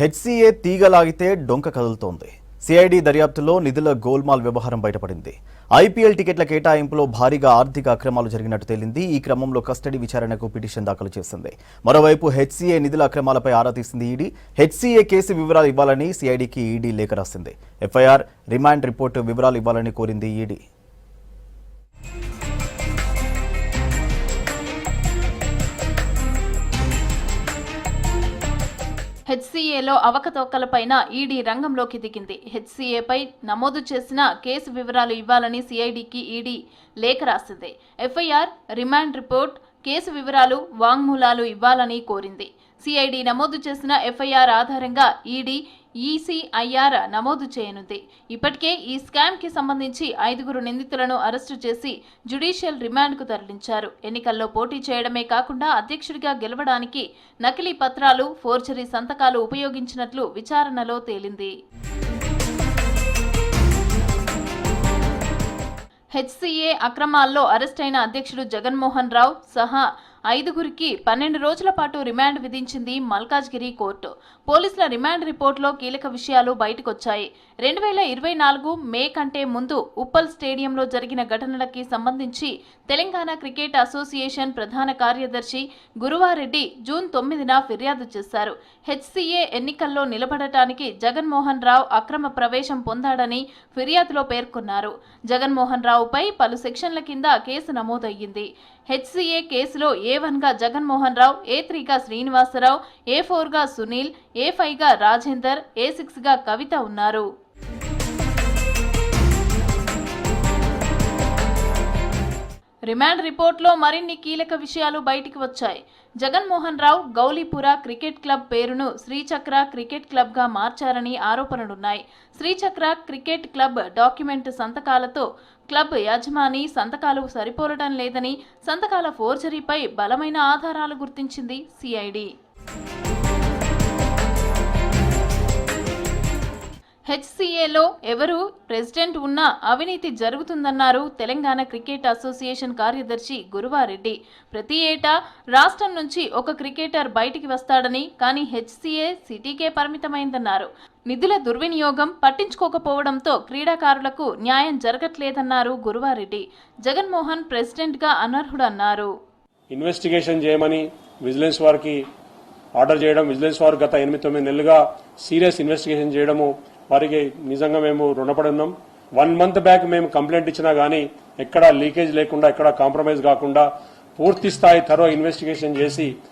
HCA తీగలాగితే డొంక కదులుతోంది. CID దర్యాప్తులో నిధుల గోల్మాల్ వ్యవహారం బయటపడింది. ఐపీఎల్ టికెట్ల కేటాయింపులో భారీగా ఆర్థిక అక్రమాలు జరిగినట్టు తేలింది. ఈ క్రమంలో కస్టడీ విచారణకు పిటిషన్ దాఖలు చేసింది. మరోవైపు హెచ్సీఏ నిధుల అక్రమాలపై ఆరా తీసింది ఈడీ. హెచ్సీఏ కేసు వివరాలు ఇవ్వాలని సిఐడికి ఈడీ లేఖ రాసింది. ఎఫ్ఐఆర్ రిమాండ్ రిపోర్టు వివరాలు ఇవ్వాలని కోరింది ఈడీ. హెచ్సీఏలో అవకతవకలపైన ఈడీ రంగంలోకి దిగింది. హెచ్సీఏపై నమోదు చేసిన కేసు వివరాలు ఇవ్వాలని సిఐడికి ఈడీ లేఖ రాసింది. ఎఫ్ఐఆర్ రిమాండ్ రిపోర్ట్ కేసు వివరాలు వాంగ్మూలాలు ఇవ్వాలని కోరింది. సిఐడి నమోదు చేసిన ఎఫ్ఐఆర్ ఆధారంగా ఈడీ ఈసీఐఆర్ నమోదు చేయనుంది. ఇప్పటికే ఈ స్కామ్కి సంబంధించి ఐదుగురు నిందితులను అరెస్టు చేసి జ్యుడిషియల్ రిమాండ్కు తరలించారు. ఎన్నికల్లో పోటీ చేయడమే కాకుండా అధ్యక్షుడిగా గెలవడానికి నకిలీ పత్రాలు ఫోర్జరీ సంతకాలు ఉపయోగించినట్లు విచారణలో తేలింది. హెచ్సీఏ అక్రమాల్లో అరెస్టైన అధ్యక్షుడు జగన్మోహన్ రావు సహా ఐదుగురికి పన్నెండు రోజుల పాటు రిమాండ్ విధించింది మల్కాజ్గిరి కోర్టు. పోలీసుల రిమాండ్ రిపోర్టులో కీలక విషయాలు బయటకొచ్చాయి. రెండు వేల ఇరవై నాలుగు మే కంటే ముందు ఉప్పల్ స్టేడియంలో జరిగిన ఘటనలకి సంబంధించి తెలంగాణ క్రికెట్ అసోసియేషన్ ప్రధాన కార్యదర్శి గురువారెడ్డి జూన్ తొమ్మిదిన ఫిర్యాదు చేశారు. హెచ్సిఏ ఎన్నికల్లో నిలబడటానికి జగన్మోహన్ రావు అక్రమ ప్రవేశం పొందాడని ఫిర్యాదులో పేర్కొన్నారు. జగన్మోహన్ రావుపై పలు సెక్షన్ల కింద కేసు నమోదయ్యింది. హెచ్సిఏ కేసులో ఏ వన్గా జగన్మోహన్ రావు ఏ త్రీగా శ్రీనివాసరావు ఏ ఫోర్గా సునీల్ ఏ ఫైవ్గా రాజేందర్ ఏ సిక్స్గా కవిత ఉన్నారు. రిమాండ్ రిపోర్ట్లో మరిన్ని కీలక విషయాలు బయటికి వచ్చాయి. జగన్మోహన్ రావు గౌలీపుర క్రికెట్ క్లబ్ పేరును శ్రీచక్ర క్రికెట్ క్లబ్గా మార్చారని ఆరోపణలున్నాయి. శ్రీచక్ర క్రికెట్ క్లబ్ డాక్యుమెంట్ సంతకాలతో క్లబ్ యజమాని సంతకాలు సరిపోలడం లేదని సంతకాల ఫోర్జరీపై బలమైన ఆధారాలు గుర్తించింది సిఐడి. హెచ్సిఏలో ఎవరు ప్రెసిడెంట్ ఉన్నా అవినీతి జరుగుతుందన్నారు తెలంగాణ క్రికెట్ అసోసియేషన్ కార్యదర్శి గురువారెడ్డి. ప్రతి ఏటా రాష్ట్రం నుంచి ఒక క్రికెటర్ బయటికి వస్తాడని కానీ హెచ్సిఏ సిటీకే పరిమితమైందన్నారు. నిధుల దుర్వినియోగం పట్టించుకోకపోవడంతో క్రీడాకారులకు న్యాయం జరగట్లేదన్నారు గురువారెడ్డి. జగన్మోహన్ ప్రెసిడెంట్గా అనర్హుడన్నారు. ఇన్వెస్టిగేషన్ చేయమని విజిలెన్స్ వారికి ఆర్డర్ చేయడం విజిలెన్స్ వారు గత ఎనిమిది తొమ్మిది నెలలుగా సీరియస్ ఇన్వెస్టిగేషన్ చేయడము వారికి నిజంగా మేము రుణపడి ఉన్నాం. వన్ మంత్ బ్యాక్ మేము కంప్లైంట్ ఇచ్చినా గానీ ఎక్కడా లీకేజ్ లేకుండా ఎక్కడా కాంప్రమైజ్ కాకుండా పూర్తి స్థాయి తరో ఇన్వెస్టిగేషన్ చేసి